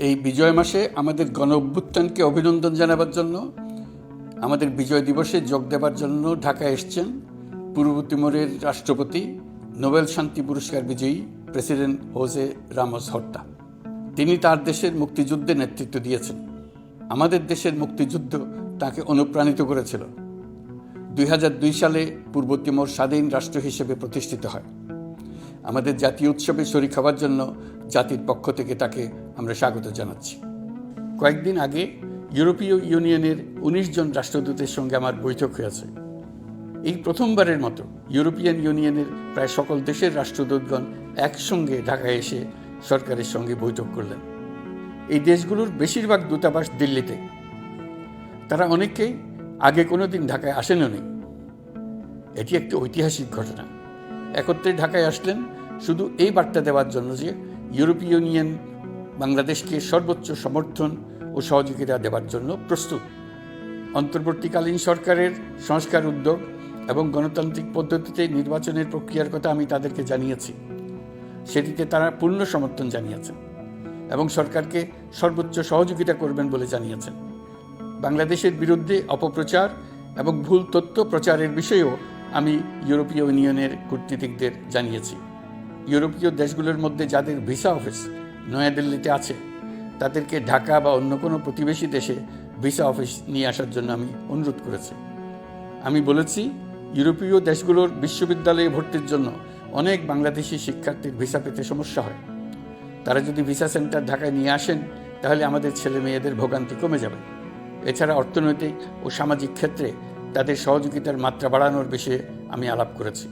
এই বিজয় মাসে আমাদের গণ অভ্যুত্থানকে অভিনন্দন জানাবার জন্য, আমাদের বিজয় দিবসে যোগ দেবার জন্য ঢাকায় এসছেন পূর্ব তিমোরের রাষ্ট্রপতি, নোবেল শান্তি পুরস্কার বিজয়ী প্রেসিডেন্ট হোসে রামোস হর্তা। তিনি তার দেশের মুক্তিযুদ্ধে নেতৃত্ব দিয়েছেন। আমাদের দেশের মুক্তিযুদ্ধ তাকে অনুপ্রাণিত করেছিল। দুই হাজার দুই সালে পূর্ব তিমোর স্বাধীন রাষ্ট্র হিসেবে প্রতিষ্ঠিত হয়। আমাদের জাতীয় উৎসবে শরিক হওয়ার জন্য জাতির পক্ষ থেকে তাকে আমরা স্বাগত জানাচ্ছি। কয়েকদিন আগে ইউরোপীয় ইউনিয়নের ১৯ জন রাষ্ট্রদূতের সঙ্গে আমার বৈঠক হয়েছে। এই প্রথমবারের মতো ইউরোপিয়ান ইউনিয়নের প্রায় সকল দেশের রাষ্ট্রদূতগণ একসঙ্গে ঢাকায় এসে সরকারের সঙ্গে বৈঠক করলেন। এই দেশগুলোর বেশিরভাগ দূতাবাস দিল্লিতে। তারা অনেকেই আগে কোনোদিন ঢাকায় আসেনও নেই। এটি একটি ঐতিহাসিক ঘটনা। একত্রে ঢাকায় আসলেন শুধু এই বার্তা দেওয়ার জন্য যে ইউরোপীয় ইউনিয়ন বাংলাদেশকে সর্বোচ্চ সমর্থন ও সহযোগিতা দেওয়ার জন্য প্রস্তুত। অন্তর্বর্তীকালীন সরকারের সংস্কার উদ্যোগ এবং গণতান্ত্রিক পদ্ধতিতে নির্বাচনের প্রক্রিয়ার কথা আমি তাদেরকে জানিয়েছি। সেটিতে তারা পূর্ণ সমর্থন জানিয়েছেন এবং সরকারকে সর্বোচ্চ সহযোগিতা করবেন বলে জানিয়েছেন। বাংলাদেশের বিরুদ্ধে অপপ্রচার এবং ভুল তথ্য প্রচারের বিষয়েও আমি ইউরোপীয় ইউনিয়নের কূটনীতিকদের জানিয়েছি। ইউরোপীয় দেশগুলোর মধ্যে যাদের ভিসা অফিস নয়াদিল্লিতে আছে। তাদেরকে ঢাকা বা অন্য কোনো প্রতিবেশী দেশে ভিসা অফিস নিয়ে আসার জন্য আমি অনুরোধ করেছি। আমি বলেছি, ইউরোপীয় দেশগুলোর বিশ্ববিদ্যালয়ে ভর্তির জন্য অনেক বাংলাদেশি শিক্ষার্থীর ভিসা পেতে সমস্যা হয়। তারা যদি ভিসা সেন্টার ঢাকায় নিয়ে আসেন, তাহলে আমাদের ছেলে মেয়েদের ভোগান্তি কমে যাবে। এছাড়া অর্থনৈতিক ও সামাজিক ক্ষেত্রে তাদের সহযোগিতার মাত্রা বাড়ানোর বিষয়ে আমি আলাপ করেছি।